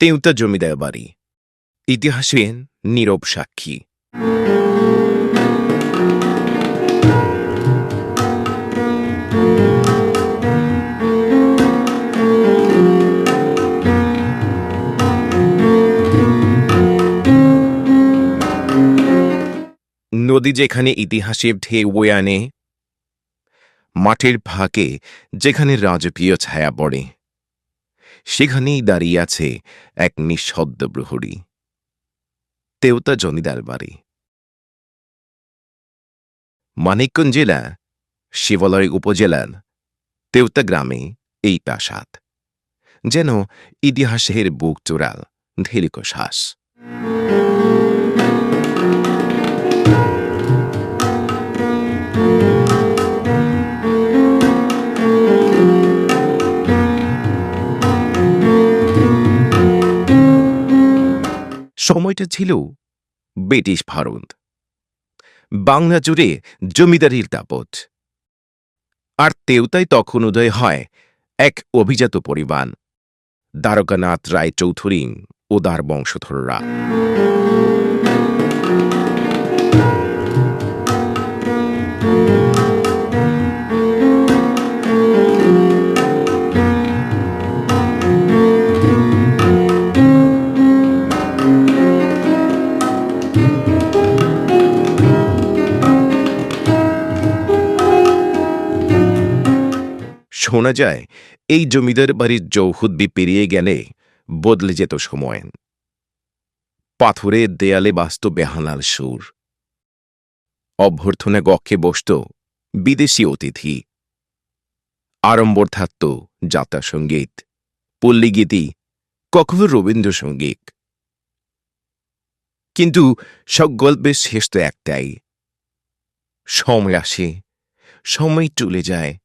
তেউতা জমিদার বাড়ি ইতিহাসের নীরব সাক্ষী নদী যেখানে ইতিহাসের ঢেউ আনে, মাঠের ফাঁকে যেখানে রাজকীয় ছায়া পড়ে। সেখানেই দাঁড়িয়ে আছে এক নিঃশব্দ প্রহরী। তেওতা জমিদার বাড়ি। মানিকগঞ্জ জেলা, শিবালয় উপজেলার তেওতা গ্রামে এই প্রাসাদ। যেন ইতিহাসের বুক চোরাল দীর্ঘশ্বাস সময়টা ছিল ব্রিটিশ ভারত। বাংলা জুড়ে জমিদারির দাপট। আর তেওতাই তখন উদয় হয় এক অভিজাত পরিবার, দ্বারকানাথ রায় চৌধুরী ও দ্বার বংশধররা। শোনা যায়, এই জমিদার বাড়ির চৌহুদ্দি পেরিয়ে গেলে বদলে যেত সময়। পাথরের দেয়ালে বাস্ত বেহানার সুর। অভ্যর্থনা গক্ষে বসত বিদেশি অতিথি। আড়ম্বর থাকত যাত্রা সংগীত, পল্লীগীতি, কখনো রবীন্দ্রসঙ্গীত। কিন্তু সব গল্পের শেষ তো একটাই। সময় আসে, সময় চলে যায়।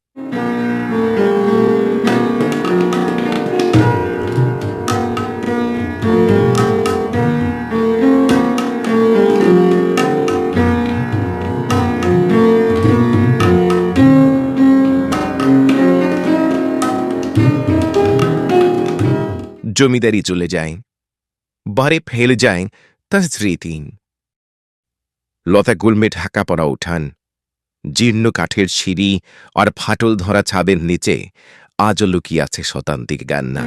জমিদারি চলে যায় বারে ফেলে যায় তার স্মৃতি লতা গুলমে ঢাকা পড়া উঠান, জীর্ণ কাঠের সিঁড়ি আর ফাটল ধরা ছাদের নিচে আজও লুকিয়ে আছে শতান্তিক গান্না।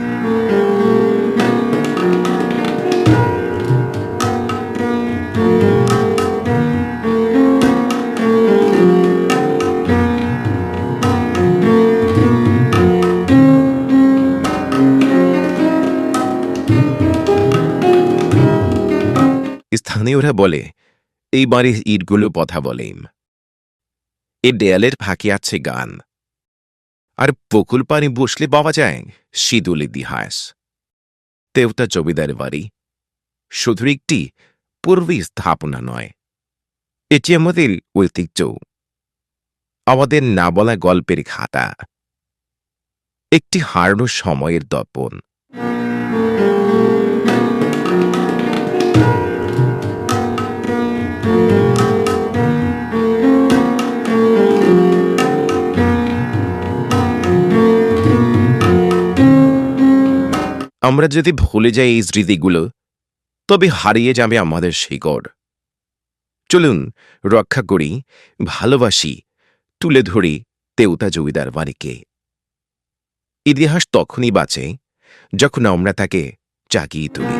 স্থানীয়রা বলে, এই বাড়ির ইটগুলো কথা বলেন এ দেয়ালের ফাঁকে আছে গান। আর বকুল পানি বসলে পাওয়া যায় শীতল ইতিহাস তেওতা জমিদার বাড়ি শুধু একটি পূর্বী স্থাপনা নয়, এটি আমাদের ঐতিহ্য। আমাদের না বলা গল্পের খাতা। একটি হারানো সময়ের দর্পণ। আমরা যদি ভুলে যাই এই স্মৃতিগুলো, তবে হারিয়ে যাবে আমাদের শিকড় চলুন, রক্ষা করি, ভালোবাসি, তুলে ধরি তেউতা জমিদার বাড়িকে ইতিহাস তখনই বাঁচে, যখন আমরা তাকে জাগিয়ে তুলি।